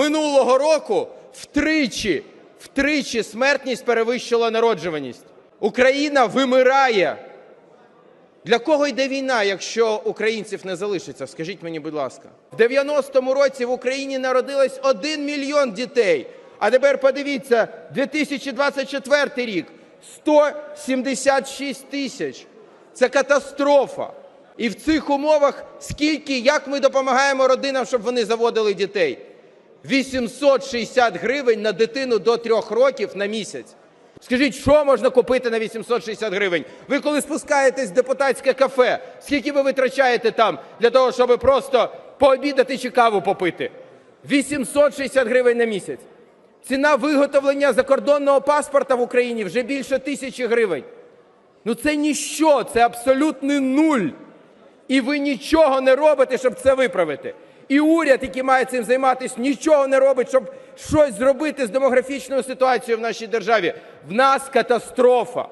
Минулого року втричі, втричі смертність перевищила народжуваність. Україна вимирає. Для кого йде війна, якщо українців не залишиться? Скажіть мені, будь ласка. В 90-му році в Україні народилось 1 мільйон дітей. А тепер подивіться, 2024 рік 176 тисяч. Це катастрофа. І в цих умовах скільки, як ми допомагаємо родинам, щоб вони заводили дітей? 860 гривень на дитину до 3 років на місяць. Скажіть, що можна купити на 860 гривень? Ви коли спускаєтесь в депутатське кафе, скільки ви витрачаєте там для того, щоб просто пообідати чи каву попити? 860 гривень на місяць. Ціна виготовлення закордонного паспорта в Україні вже більше тисячі гривень. Ну це ніщо, це абсолютний нуль. І ви нічого не робите, щоб це виправити. І уряд, який має цим займатися, нічого не робить, щоб щось зробити з демографічною ситуацією в нашій державі. В нас катастрофа.